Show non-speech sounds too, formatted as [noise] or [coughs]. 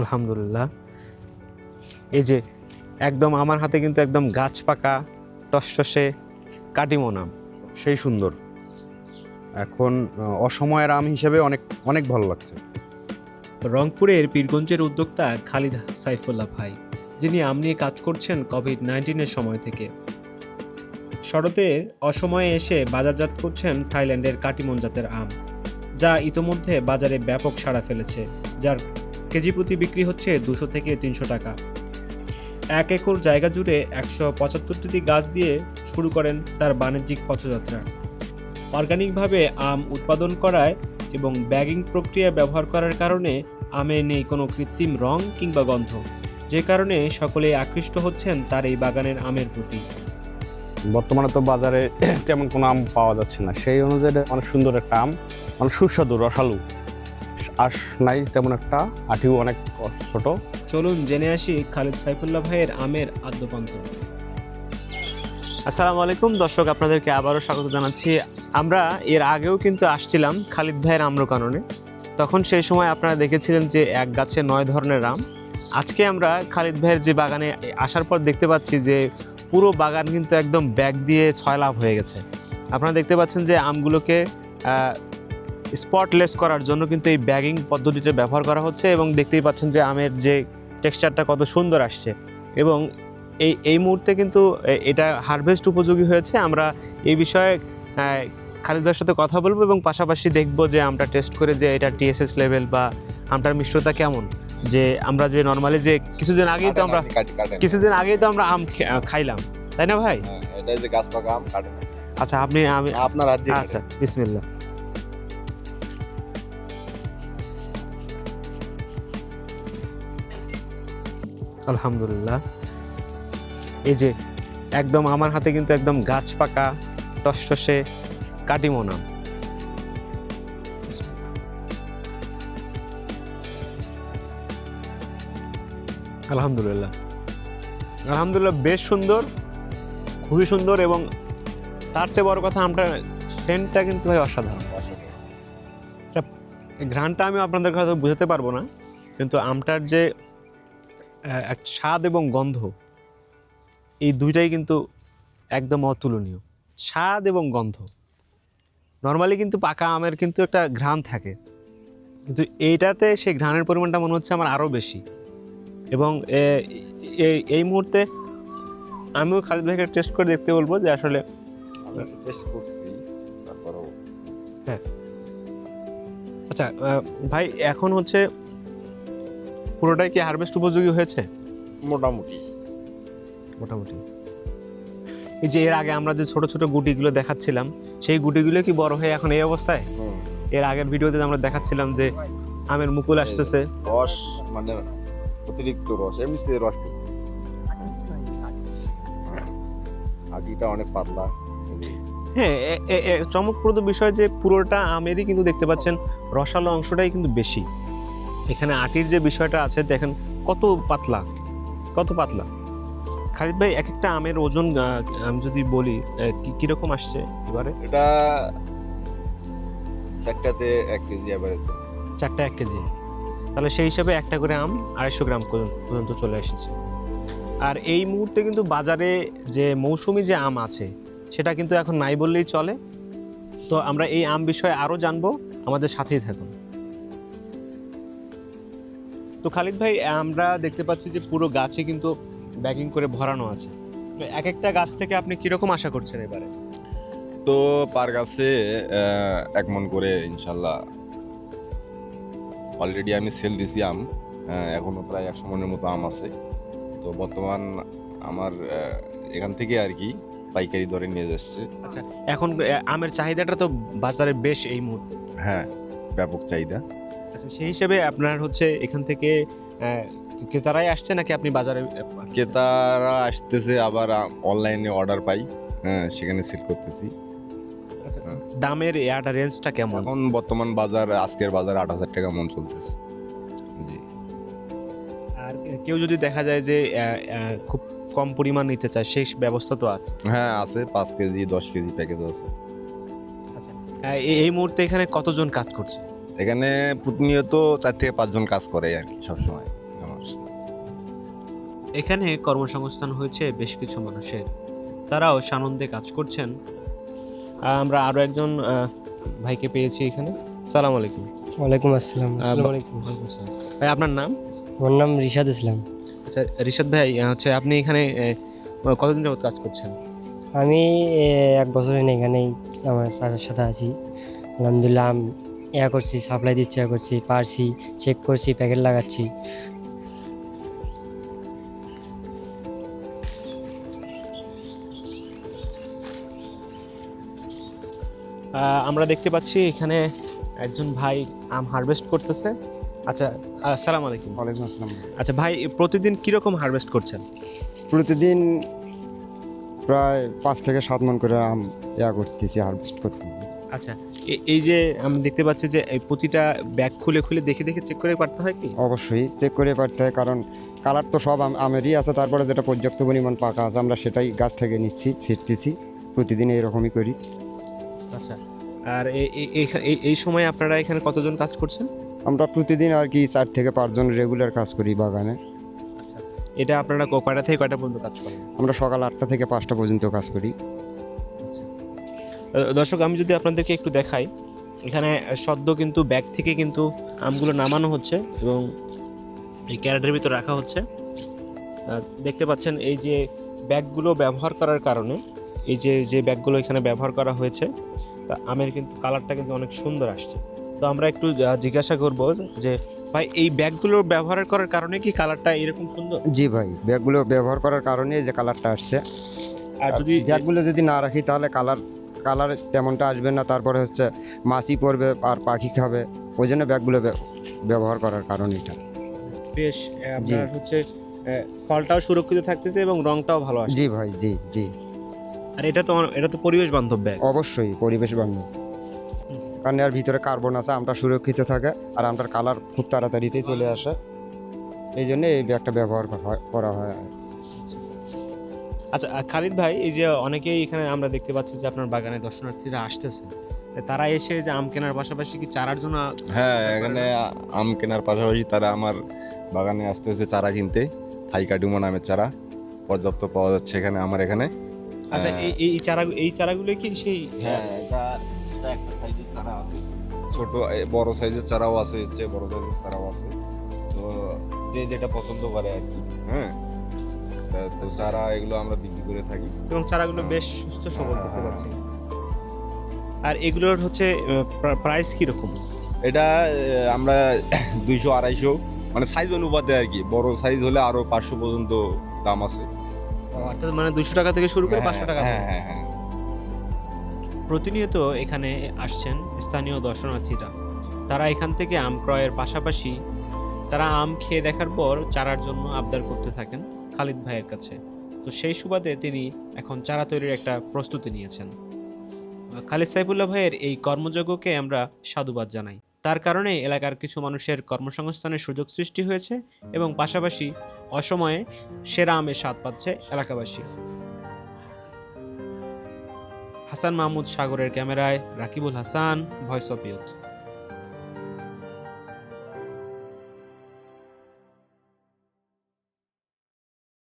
আলহামদুলিল্লাহ। এই যে একদম আমার হাতে কিন্তু একদম গাছ পাকা টসটসে কাটিমন আম সেই সুন্দর। এখন অসময়ের আম হিসেবে অনেক অনেক ভালো লাগছে। রংপুরের পীরগঞ্জের উদ্যোক্তা খালিদ সাইফুল্লাহ ভাই যিনি আম নিয়ে কাজ করছেন কোভিড নাইন্টিনের সময় থেকে। শরতে অসময়ে এসে বাজারজাত করছেন থাইল্যান্ডের কাটিমন জাতের আম যা ইতোমধ্যে বাজারে ব্যাপক সাড়া ফেলেছে যার কেজি প্রতি বিক্রি হচ্ছে দুশো থেকে তিনশো টাকা। এক একর জায়গা জুড়ে একশো পঁচাত্তরটি গাছ দিয়ে শুরু করেন তার বাণিজ্যিক পথযাত্রা। অর্গানিকভাবে আম উৎপাদন করায় এবং ব্যাগিং প্রক্রিয়া ব্যবহার করার কারণে আমে নেই কোনো কৃত্রিম রং কিংবা গন্ধ। যে কারণে সকলে আকৃষ্ট হচ্ছেন তার এই বাগানের আমের প্রতি। বর্তমানে তো বাজারে তেমন কোনো আম পাওয়া যাচ্ছে না। সেই অনুযায়ী অনেক সুন্দর একটা আম অনেক সুস্বাদু, রসালু। আশ নাই তেমন একটা আঠিও অনেক ছোট। চলুন জেনে আসি খালিদ সাইফুল্লাহ ভাইয়ের আমের আদ্যপান্ত। আসসালামু আলাইকুম দর্শক আপনাদেরকে আবারও স্বাগত জানাচ্ছি। আমরা এর আগেও কিন্তু আসছিলাম খালিদ ভাইয়ের আম্র আম্রকাননে। তখন সেই সময় আপনারা দেখেছিলেন যে এক গাছে নয় ধরনের আম। আজকে আমরা খালিদ ভাইয়ের যে বাগানে আসার পর দেখতে পাচ্ছি যে পুরো বাগান কিন্তু একদম ব্যাগ দিয়ে ছয় লাভ হয়ে গেছে। আপনারা দেখতে পাচ্ছেন যে আমগুলোকে স্পটলেস করার জন্য কিন্তু এই ব্যাগিং পদ্ধতিটা ব্যবহার করা হচ্ছে এবং দেখতেই পাচ্ছেন যে আমের যে টেক্সচারটা কত সুন্দর আসছে। এবং এই এই মুহূর্তে কিন্তু এটা হারভেস্ট উপযোগী হয়েছে। আমরা এই বিষয়ে আহ, খালিদ ভাইয়ের সাথে কথা বলব এবং পাশাপাশি দেখব যে আমরা টেস্ট করে যে এটা টিএসএস লেভেল বা আমটার মিষ্টতা কেমন। যে আমরা যে নর্মালি যে কিছুদিন আগেই তো আমরা কিছুদিন আগেই তো আমরা আম খাইলাম। তাই না ভাই? এটা যে গাছ পাকা আম কাটেন আচ্ছা আপনি আমি আপনার আচ্ছা বিসমিল্লাহ। আলহামদুলিল্লাহ। এই যে একদম আমার হাতে কিন্তু একদম গাছ পাকা টসটসে কাটিমন। আলহামদুলিল্লাহ। আলহামদুলিল্লাহ বেশ সুন্দর খুবই সুন্দর এবং তার চেয়ে বড় কথা আমটা সেন্টটা কিন্তু ভাই অসাধারণ। ঘ্রাণটা আমি আপনাদের হয়তো বুঝাতে পারব না কিন্তু আমটার যে এক স্বাদ এবং গন্ধ এই দুইটাই কিন্তু একদম অতুলনীয়। স্বাদ এবং গন্ধ। নর্মালি কিন্তু পাকা আমের কিন্তু একটা ঘ্রাণ থাকে। কিন্তু এইটাতে সেই ঘ্রাণের পরিমাণটা মনে হচ্ছে আমার আরও বেশি। এবং এই- এই মুহূর্তে আমিও খালিদ ভাইকে টেস্ট করে দেখতে বলব যে আসলে টেস্ট করছি তারপরও আচ্ছা ভাই এখন হচ্ছে পুরোটাই কি হারভেস্ট উপযোগী হয়েছে? মোটামুটি। মোটামুটি। এই যে এর আগে আমরা যে ছোট ছোট গুটিগুলো দেখাচ্ছিলাম সেই গুটিগুলো কি বড় হয়ে এখন এই অবস্থায়? এর আগের ভিডিওতে আমরা দেখাচ্ছিলাম যে আমের মুকুল আসতেছে। রস মানে অতিরিক্ত রস এমনিতে রস অনেক পাতলা হ্যাঁ চমকপ্রদ বিষয় যে পুরোটা আমেরই কিন্তু দেখতে পাচ্ছেন রসালো অংশটাই কিন্তু বেশি। এখানে আটির যে বিষয়টা আছে দেখেন কত পাতলা কত পাতলা। খালিদ ভাই এক একটা আমের ওজন আমি যদি বলি কীরকম আসছে এবারে? এটা চারটাতে এক কেজি অ্যাভারেজ চারটা এক কেজি। তাহলে সেই হিসাবে একটা করে আম আড়াইশো গ্রাম পর্যন্ত চলে এসেছে। আর এই মুহূর্তে কিন্তু বাজারে যে মৌসুমি যে আম আছে সেটা কিন্তু এখন নাই বললেই চলে। তো আমরা এই আম বিষয়ে আরও জানব। আমাদের সাথেই থাকুন। তো খালিদ ভাই আমরা দেখতে পাচ্ছি যে পুরো গাছে কিন্তু ব্যাগিং করে ভরানো আছে। তো এক একটা গাছ থেকে আপনি কীরকম আশা করছেন এবারে? তো পার গাছে এক মন করে ইনশাল্লাহ অলরেডি আমি সেল দিছি আম আহ, এখনও প্রায় একশো মনের মতো আম আছে। তো বর্তমান আমার এখান থেকে আর কি পাইকারি দরে নিয়ে যাচ্ছে। আচ্ছা এখন আমের চাহিদাটা তো বাজারে বেশ এই মুহূর্তে। হ্যাঁ ব্যাপক চাহিদা। আচ্ছা সেই হিসেবে আপনার হচ্ছে এখান থেকে ক্রেতারাই আসছে নাকি আপনি বাজারে ক্রেতারা আসতেছে আবার অনলাইনে অর্ডার পাই। হ্যাঁ সেখানে সেল করতেছি। আচ্ছা, দামের ইয়াটা রেঞ্জটা কেমন? এখন বর্তমান বাজার আজকের বাজার আট হাজার টাকা মন চলতেছে। জি। আর কেউ যদি দেখা যায় যে খুব কম পরিমাণ নিতে চায় সেই ব্যবস্থা তো আছে? হ্যাঁ আছে পাঁচ কেজি দশ কেজি প্যাকেজ আছে। এই- এই মুহূর্তে এখানে কতজন কাজ করছে? এখানে প্রতিনিয়ত চার থেকে পাঁচজন কাজ করে আর কি সবসময় এখানে কর্মসংস্থান হয়েছে বেশ কিছু মানুষের। তারাও সানন্দে কাজ করছেন। আমরা আরও একজন ভাইকে পেয়েছি এখানে। সালাম আলাইকুম। ওয়ালাইকুম আসসালাম। আসসালামু আলাইকুম। ভাই আপনার নাম? আমার নাম রিশাদ ইসলাম। আচ্ছা রিশাদ ভাই হচ্ছে আপনি এখানে কতদিন যাবত কাজ করছেন? আমি এক বছর এখানেই আমার স্যারের সাথে আছি। আলহামদুলিল্লাহ ইয়া করছি সাপ্লাই দিচ্ছি ইয়া করছি পারছি চেক করছি প্যাকেট লাগাচ্ছি। আমরা দেখতে পাচ্ছি এখানে একজন ভাই আম হারভেস্ট করতেছে। আচ্ছা আসসালামু আলাইকুম। ওয়ালাইকুম আসসালাম। আচ্ছা ভাই প্রতিদিন কীরকম হারভেস্ট করছেন? প্রতিদিন প্রায় পাঁচ থেকে সাত মন করে আম ইয়া করতেছি হারভেস্ট করতে আচ্ছা এই যে আমি দেখতে পাচ্ছি যে এই প্রতিটা ব্যাগ খুলে খুলে দেখে দেখে চেক করে পারতে হয় কি? অবশ্যই চেক করে পারতে হয় কারণ কালার তো সব আম- আমেরই আছে তারপরে যেটা পর্যাপ্ত পরিমাণ পাকা আছে আমরা সেটাই গাছ থেকে নিচ্ছি ছিটতেছি প্রতিদিন এইরকমই করি। আচ্ছা আর এই- এই সময় আপনারা এখানে কতজন কাজ করছেন? আমরা প্রতিদিন আর কি চার থেকে পাঁচজন রেগুলার কাজ করি বাগানে। আচ্ছা এটা আপনারা কয়টা থেকে কয়টা পর্যন্ত কাজ করেন? আমরা সকাল আটটা থেকে পাঁচটা পর্যন্ত কাজ করি। দর্শক আমি যদি আপনাদেরকে একটু দেখাই এখানে সদ্য কিন্তু ব্যাগ থেকে কিন্তু আমগুলো নামানো হচ্ছে এবং এই ক্যারেটের ভিতর রাখা হচ্ছে। দেখতে পাচ্ছেন এই যে ব্যাগগুলো ব্যবহার করার কারণে এই যে যে ব্যাগগুলো এখানে ব্যবহার করা হয়েছে তা আমের কিন্তু কালারটা কিন্তু অনেক সুন্দর আসছে। তো আমরা একটু জিজ্ঞাসা করব যে ভাই এই ব্যাগগুলো ব্যবহার করার কারণে কি কালারটা এরকম সুন্দর? জি ভাই ব্যাগগুলো ব্যবহার করার কারণে যে কালারটা আসছে। আর যদি ব্যাগগুলো যদি না রাখি তাহলে কালার কালার তেমনটা আসবে না তারপরে হচ্ছে মাছি পড়বে আর পাখি খাবে। ওই জন্য ব্যাগগুলো ব্য- ব্যবহার করার কারণ এটা। বেশ আপনার হচ্ছে ফলটাও সুরক্ষিত থাকতেছে এবং রংটাও ভালো আসছে জি ভাই জি জি। আর এটা তো এটা তো পরিবেশ বান্ধব ব্যাগ। অবশ্যই পরিবেশ বান্ধব। কারণ এর ভিতরে কার্বন আছে আমটা সুরক্ষিত থাকে আর আমটার কালার খুব তাড়াতাড়িতেই চলে আসে। এই জন্য এই ব্যাগটা ব্যবহার করা হয়- করা হয়। আচ্ছা খালিদ ভাই এই যে অনেকেই এখানে আমরা দেখতে পাচ্ছি যে আপনার বাগানে দর্শনার্থীরা আসতেছে। তারা এসে যে আম কেনার পাশাপাশি কি চারার জন্য হ্যাঁ এখানে আম কেনার পাশাপাশি তারা আমার বাগানে আসতেছে চারা কিনতে থাই কাটুমো নামের চারা পর্যাপ্ত পাওয়া যাচ্ছে এখানে আমার এখানে। আচ্ছা হ্যাঁ। এই এই চারা এই চারাগুলো কি সেই হ্যাঁ এটা একটা সাইজের চারা আছে। ছোট বড় সাইজের চারাও আছে হচ্ছে বড় সাইজের চারাও আছে। তো যে যেটা পছন্দ করে আর কি হ্যাঁ। তা- চারা এগুলো আমরা বিক্রি করে থাকি। এবং চারাগুলো বেশ সুস্থ সবল দেখতে পাচ্ছি। আর এগুলোর হচ্ছে প্রাইস কীরকম? এটা আমরা [coughs] দুইশো আড়াইশো মানে সাইজ অনুপাতে আর কি। বড় সাইজ হলে আরও পাঁচশো পর্যন্ত দাম আছে। অর্থাৎ মানে দুশো টাকা থেকে শুরু করে হ্যাঁ, পাঁচশো টাকা হ্যাঁ হ্যাঁ হ্যাঁ। প্রতিনিয়ত এখানে আসছেন স্থানীয় দর্শনার্থীরা। তারা এখান থেকে আম ক্রয়ের পাশাপাশি তারা আম খেয়ে দেখার পর চারার জন্য আবদার করতে থাকেন খালিদ ভাইয়ের কাছে। তো সেই সুবাদে তিনি এখন চারা তৈরির একটা প্রস্তুতি নিয়েছেন। খালিদ সাইফুল্লাহ ভাইয়ের এই কর্মযজ্ঞকে আমরা সাধুবাদ জানাই। তার কারণে এলাকার কিছু মানুষের কর্মসংস্থানের সুযোগ সৃষ্টি হয়েছে এবং পাশাপাশি অসময়ে সেরা আমের স্বাদ পাচ্ছে এলাকাবাসী। হাসান মাহমুদ সাগরের ক্যামেরায় Rakibul Hasan, voice of youth